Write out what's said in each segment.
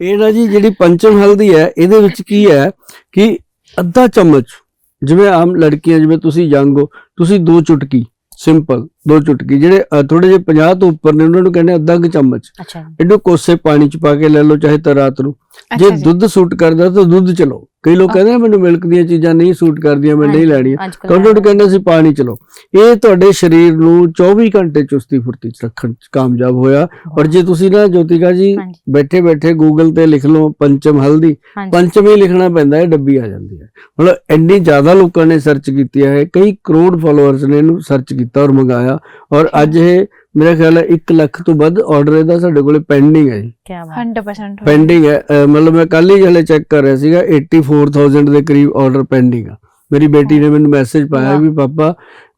ਇਹ ਨਾ ਜੀ ਜਿਹੜੀ ਪੰਚਮ ਹਲਦੀ ਹੈ ਇਹਦੇ ਵਿੱਚ ਕੀ ਹੈ ਕਿ ਅੱਧਾ ਚਮਚ ਜਿਵੇਂ ਆਮ ਲੜਕੀਆਂ ਜਿਵੇਂ ਤੁਸੀਂ ਯੰਗ ਹੋ ਤੁਸੀਂ ਦੋ ਚੁਟਕੀ ਸਿੰਪਲ ਦੋ ਚੁਟਕੀ ਜਿਹੜੇ ਥੋੜੇ ਜਿਹੇ 50 ਤੋਂ ਉੱਪਰ ਨੇ ਉਹਨਾਂ ਨੂੰ ਕਹਿੰਦੇ ਅੱਧਾ ਕੁ ਚਮਚ। ਇਹਨੂੰ ਕੋਸੇ ਪਾਣੀ ਚ ਪਾ ਕੇ ਲੈ ਲਓ ਚਾਹੇ ਤਾਂ ਰਾਤ ਨੂੰ। ਜੇ ਦੁੱਧ ਸੂਟ ਕਰਦਾ ਤਾਂ ਦੁੱਧ ਚਲੋ। ਕਈ ਲੋਕ ਕਹਿੰਦੇ ਮੈਨੂੰ ਮਿਲਕ ਦੀਆਂ ਚੀਜ਼ਾਂ ਨਹੀਂ ਸੂਟ ਕਰਦੀਆਂ ਮੈਂ ਨਹੀਂ ਲੈਣੀਆਂ। ਕੰਟਰੋਲ ਕਹਿੰਦਾ ਸੀ ਪਾਣੀ ਚਲੋ। ਇਹ ਤੁਹਾਡੇ ਸਰੀਰ ਨੂੰ 24 ਘੰਟੇ ਚੁਸਤੀ ਫੁਰਤੀ ਚ ਰੱਖਣ ਚ ਕਾਮਯਾਬ ਹੋਇਆ। ਔਰ ਜੇ ਤੁਸੀਂ ਨਾ ਜੋਤਿਕਾ ਜੀ ਬੈਠੇ ਬੈਠੇ ਗੂਗਲ ਤੇ ਲਿਖ ਲਓ ਪੰਚਮ ਹਲਦੀ ਪੰਚਮ ਹੀ ਲਿਖਣਾ ਪੈਂਦਾ ਹੈ ਡੱਬੀ ਆ ਜਾਂਦੀ ਹੈ। ਮਤਲਬ ਇੰਨੀ ਜ਼ਿਆਦਾ ਲੋਕਾਂ ਨੇ ਸਰਚ ਕੀਤੀ ਹੈ ਕਈ ਕਰੋੜ ਫਾਲੋਅਰਸ ਨੇ ਇਹਨੂੰ ਸਰਚ ਕੀਤਾ ਔਰ ਮੰਗਾਇਆ। ਔਰ ਅੱਜ ਇਹ ਮੇਰਾ ਖਿਆਲ ਹੈ 1 ਲੱਖ ਤੋਂ ਵੱਧ ਆਰਡਰ ਇਹਦਾ ਸਾਡੇ ਕੋਲੇ ਪੈਂਡਿੰਗ ਹੈ ਜੀ। ਕੀ ਬਾਤ 100% ਪੈਂਡਿੰਗ ਹੈ ਅਹ ਮਤਲਬ ਮੈਂ ਕੱਲ ਹੀ ਹਲੇ ਚੈੱਕ ਕਰ ਰਿਹਾ ਸੀਗਾ 84000 ਦੇ ਕਰੀਬ ਆਰਡਰ ਪੈਂਡਿੰਗ ਆ। ਮੇਰੀ ਬੇਟੀ ਨੇ ਮੈਨੂੰ ਮੈਸੇਜ ਪਾਇਆ। ਵੀ ਪਾਪਾ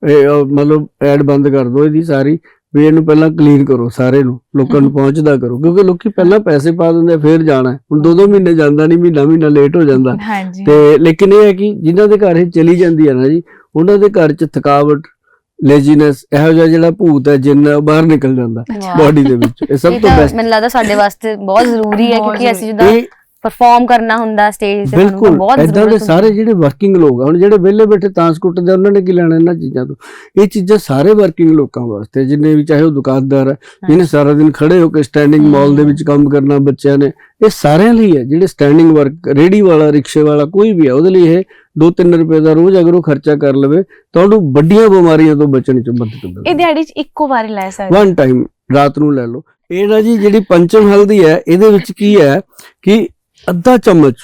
ਇਹ ਮਤਲਬ ਐਡ ਬੰਦ ਕਰ ਦਿਓ ਇਹਦੀ ਸਾਰੀ ਵੀ ਇਹਨੂੰ ਪਹਿਲਾਂ ਕਲੀਨ ਕਰੋ ਸਾਰੇ ਨੂੰ ਲੋਕਾਂ ਨੂੰ ਪਹੁੰਚਦਾ ਕਰੋ ਕਿਉਂਕਿ ਲੋਕੀ ਪਹਿਲਾਂ ਪੈਸੇ ਪਾ ਦਿੰਦੇ ਆ, ਫਿਰ ਜਾਣਾ ਹੈ। ਹੁਣ ਦੋ ਦੋ ਮਹੀਨੇ ਜਾਂਦਾ ਨਹੀਂ ਮਹੀਨਾ ਮਹੀਨਾ ਲੇਟ ਹੋ ਜਾਂਦਾ। ਹਾਂਜੀ। ਤੇ ਲੇਕਿਨ ਇਹ ਹੈ ਕਿ ਜਿਨ੍ਹਾਂ ਦੇ ਘਰ ਇਹ ਚਲੀ ਜਾਂਦੀ ਹੈ ਨਾ ਜੀ ਉਹਨਾਂ ਦੇ ਘਰ 'ਚ ਥਕਾਵਟ ਲੇਜ਼ੀਨੈਸ ਇਹੋ ਜਿਹਾ ਜਿਹੜਾ ਭੂਤ ਹੈ ਜਿੰਨ ਬਾਹਰ ਨਿਕਲ ਜਾਂਦਾ। ਬਾਡੀ ਦੇ ਵਿੱਚ ਇਹ ਸਭ ਤੋਂ ਬੈਸਟ ਮੈਨੂੰ ਲੱਗਦਾ ਸਾਡੇ ਵਾਸਤੇ ਬਹੁਤ ਜ਼ਰੂਰੀ ਹੈ ਕਿਉਂਕਿ ਅਸੀਂ ਜਦੋਂ ਪਰਫਾਰਮ ਕਰਨਾ ਹੁੰਦਾ ਸਟੇਜ ਤੇ ਬਿਲਕੁਲ ਬਹੁਤ ਐਦਾਂ ਦੇ ਸਾਰੇ ਜਿਹੜੇ ਵਰਕਿੰਗ ਲੋਕ ਆ ਹੁਣ ਜਿਹੜੇ ਵਿਹਲੇ ਬੈਠੇ ਤਾਂਸ ਕੁੱਟਦੇ ਉਹਨਾਂ ਨੇ ਕੀ ਲੈਣਾ ਇਹਨਾਂ ਚੀਜ਼ਾਂ ਤੋਂ? ਇਹ ਚੀਜ਼ਾਂ ਸਾਰੇ ਵਰਕਿੰਗ ਲੋਕਾਂ ਵਾਸਤੇ ਜਿੰਨੇ ਵੀ ਚਾਹੇ ਉਹ ਦੁਕਾਨਦਾਰ ਹੈ। ਜਿਹਨੇ ਸਾਰਾ ਦਿਨ ਖੜੇ ਹੋ ਕੇ ਸਟੈਂਡਿੰਗ ਮਾਲ ਦੇ ਵਿੱਚ ਕੰਮ ਕਰਨਾ ਬੱਚਿਆਂ ਨੇ ਇਹ ਸਾਰਿਆਂ ਲਈ ਹੈ ਜਿਹੜੇ ਸਟੈਂਡਿੰਗ ਵਰਕ ਰੇੜੀ ਵਾਲਾ ਰਿਕਸ਼ੇ ਵਾਲਾ ਕੋਈ ਵੀ ਹੈ ਉਹਦੇ ਲਈ ਇਹ 2-3 ਰੁਪਏ ਦਾ ਰੋਜ਼ ਅਗਰ ਉਹ ਖਰਚਾ ਕਰ ਲਵੇ ਤਾਂ ਉਹਨੂੰ ਵੱਡੀਆਂ ਬਿਮਾਰੀਆਂ ਤੋਂ ਬਚਣ ਚ ਮਦਦ ਇਹ ਮਿਲਦੀ ਦਿਹਾੜੀ ਚ ਇੱਕੋ ਵਾਰੀ ਲੈ ਸਕਦੇ ਵਨ ਟਾਈਮ ਰਾਤ ਨੂੰ ਲੈ ਲਓ। ਇਹ ਨਾ ਜੀ ਜਿਹੜੀ ਪੰਚਮ ਹਲਦੀ ਹੈ ਇਹਦੇ ਵਿੱਚ ਕੀ ਹੈ ਕਿ ਅੱਧਾ ਚਮਚ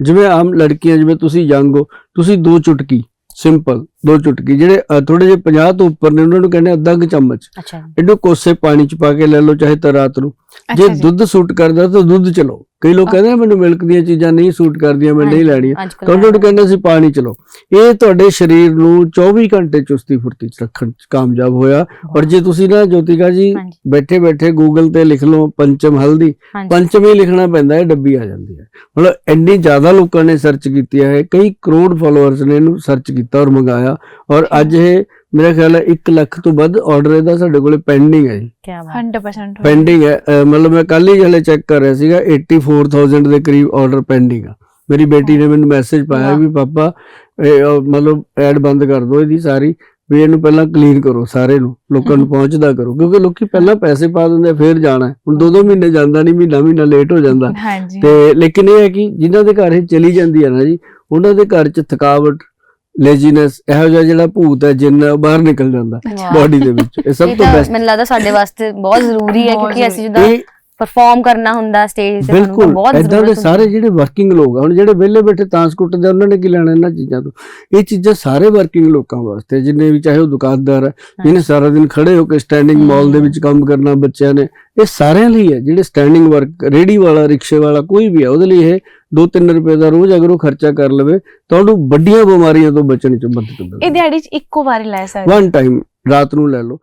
ਜਿਵੇਂ ਆਮ ਲੜਕੀਆਂ ਜਿਵੇਂ ਤੁਸੀਂ ਯੰਗ ਹੋ ਤੁਸੀਂ ਦੋ ਚੁਟਕੀ ਸਿੰਪਲ ਦੋ ਚੁਟਕੀ ਜਿਹੜੇ ਥੋੜੇ ਜਿਹੇ 50 ਤੋਂ ਉੱਪਰ ਨੇ ਉਹਨਾਂ ਨੂੰ ਕਹਿੰਦੇ ਅੱਧਾ ਕੁ ਚਮਚ। ਅੱਛਾ। ਇਹਨੂੰ ਕੋਸੇ ਪਾਣੀ ਚ ਪਾ ਕੇ ਲੈ ਲਓ ਚਾਹੇ ਤਾਂ ਰਾਤ ਨੂੰ। ਜੇ ਦੁੱਧ ਸੂਟ ਕਰਦਾ ਤਾਂ ਦੁੱਧ ਚਲੋ। ਕਈ ਲੋਕ ਕਹਿੰਦੇ ਮੈਨੂੰ ਮਿਲਕ ਦੀਆਂ ਚੀਜ਼ਾਂ ਨਹੀਂ ਸੂਟ ਕਰਦੀਆਂ ਮੈਂ ਨਹੀਂ ਲੈਣੀਆਂ। ਕੰਟਰੋਲ ਕਹਿੰਦਾ ਸੀ ਪਾਣੀ ਚਲੋ। ਇਹ ਤੁਹਾਡੇ ਸਰੀਰ ਨੂੰ 24 ਘੰਟੇ ਚੁਸਤੀ ਫੁਰਤੀ ਚ ਰੱਖਣ ਚ ਕਾਮਯਾਬ ਹੋਇਆ। ਔਰ ਜੇ ਤੁਸੀਂ ਨਾ ਜੋਤਿਕਾ ਜੀ ਬੈਠੇ ਬੈਠੇ ਗੂਗਲ ਤੇ ਲਿਖ ਲਓ ਪੰਚਮ ਹਲਦੀ ਪੰਚਮ ਹੀ ਲਿਖਣਾ ਪੈਂਦਾ ਹੈ ਡੱਬੀ ਆ ਜਾਂਦੀ ਹੈ। ਮਤਲਬ ਇੰਨੀ ਜ਼ਿਆਦਾ ਲੋਕਾਂ ਨੇ ਸਰਚ ਕੀਤੀ ਹੈ ਕਈ ਕਰੋੜ ਫਾਲੋਅਰਸ ਨੇ ਇਹਨੂੰ ਸਰਚ ਕੀਤਾ ਔਰ ਮੰਗਾਇਆ। ਔਰ ਅੱਜ ਇਹ ਮੇਰਾ ਖਿਆਲ ਹੈ 1 ਲੱਖ ਤੋਂ ਵੱਧ ਆਰਡਰ ਇਹਦਾ ਸਾਡੇ ਕੋਲੇ ਪੈਂਡਿੰਗ ਹੈ ਜੀ। ਕੀ ਬਾਤ 100% ਪੈਂਡਿੰਗ ਹੈ। ਅਹ ਮਤਲਬ ਮੈਂ ਕੱਲ ਹੀ ਹਲੇ ਚੈੱਕ ਕਰ ਰਿਹਾ ਸੀਗਾ 84000 ਦੇ ਕਰੀਬ ਆਰਡਰ ਪੈਂਡਿੰਗ ਆ। ਮੇਰੀ ਬੇਟੀ ਨੇ ਮੈਨੂੰ ਮੈਸੇਜ ਪਾਇਆ। ਵੀ ਪਾਪਾ ਇਹ ਮਤਲਬ ਐਡ ਬੰਦ ਕਰ ਦਿਓ ਇਹਦੀ ਸਾਰੀ ਵੀ ਇਹਨੂੰ ਪਹਿਲਾਂ ਕਲੀਨ ਕਰੋ ਸਾਰੇ ਨੂੰ ਲੋਕਾਂ ਨੂੰ ਪਹੁੰਚਦਾ ਕਰੋ। ਕਿਉਂਕਿ ਲੋਕੀ ਪਹਿਲਾਂ ਪੈਸੇ ਪਾ ਦਿੰਦੇ ਆ, ਫਿਰ ਜਾਣਾ ਹੈ। ਹੁਣ ਦੋ ਦੋ ਮਹੀਨੇ ਜਾਂਦਾ ਨਹੀਂ ਮਹੀਨਾ ਮਹੀਨਾ ਲੇਟ ਹੋ ਜਾਂਦਾ। ਹਾਂਜੀ। ਤੇ ਲੇਕਿਨ ਇਹ ਹੈ ਕਿ ਜਿਨ੍ਹਾਂ ਦੇ ਘਰ ਇਹ ਚਲੀ ਜਾਂਦੀ ਹੈ ਨਾ ਜੀ ਉਹਨਾਂ ਦੇ ਘਰ 'ਚ ਥਕਾਵਟ ਲੇਜ਼ੀਨੈਸ ਇਹੋ ਜਿਹਾ ਜਿਹੜਾ ਭੂਤ ਹੈ ਜਿੰਨ ਬਾਹਰ ਨਿਕਲ ਜਾਂਦਾ। ਬਾਡੀ ਦੇ ਵਿੱਚ ਇਹ ਸਭ ਤੋਂ ਬੈਸਟ ਮੈਨੂੰ ਲੱਗਦਾ ਸਾਡੇ ਵਾਸਤੇ ਬਹੁਤ ਜ਼ਰੂਰੀ ਹੈ ਕਿਉਂਕਿ ਅਸੀਂ ਜਦੋਂ ਪਰਫਾਰਮ ਕਰਨਾ ਹੁੰਦਾ ਸਟੇਜ ਤੇ ਬਿਲਕੁਲ ਬਹੁਤ ਐਦਾਂ ਦੇ ਸਾਰੇ ਜਿਹੜੇ ਵਰਕਿੰਗ ਲੋਕ ਆ ਹੁਣ ਜਿਹੜੇ ਵਿਹਲੇ ਬੈਠੇ ਤਾਂਸ ਕੁੱਟਦੇ ਆ, ਉਹਨਾਂ ਨੇ ਕੀ ਲੈਣਾ ਇਹਨਾਂ ਚੀਜ਼ਾਂ ਤੋਂ? ਇਹ ਚੀਜ਼ਾਂ ਸਾਰੇ ਵਰਕਿੰਗ ਲੋਕਾਂ ਵਾਸਤੇ ਜਿੰਨੇ ਵੀ ਚਾਹੇ ਉਹ ਦੁਕਾਨਦਾਰ ਹੈ। ਜਿਹਨੇ ਸਾਰਾ ਦਿਨ ਖੜੇ ਹੋ ਕੇ ਸਟੈਂਡਿੰਗ ਮਾਲ ਦੇ ਵਿੱਚ ਕੰਮ ਕਰਨਾ ਬੱਚਿਆਂ ਨੇ ਇਹ ਸਾਰਿਆਂ ਲਈ ਹੈ ਜਿਹੜੇ ਸਟੈਂਡਿੰਗ ਵਰਕ ਰੇੜੀ ਵਾਲਾ ਰਿਕਸ਼ੇ ਵਾਲਾ ਕੋਈ ਵੀ ਹੈ ਉਹਦੇ ਲਈ ਇਹ 2-3 ਰੁਪਏ ਦਾ ਰੋਜ਼ ਅਗਰ ਉਹ ਖਰਚਾ ਕਰ ਲਵੇ ਤਾਂ ਉਹਨੂੰ ਵੱਡੀਆਂ ਬਿਮਾਰੀਆਂ ਤੋਂ ਬਚਣ ਚ ਮਦਦ ਇਹ ਮਿਲਦੀ ਦਿਹਾੜੀ ਚ ਇੱਕੋ ਵਾਰੀ ਲੈ ਸਕਦੇ ਵਨ ਟਾਈਮ ਰਾਤ ਨੂੰ ਲੈ ਲਓ।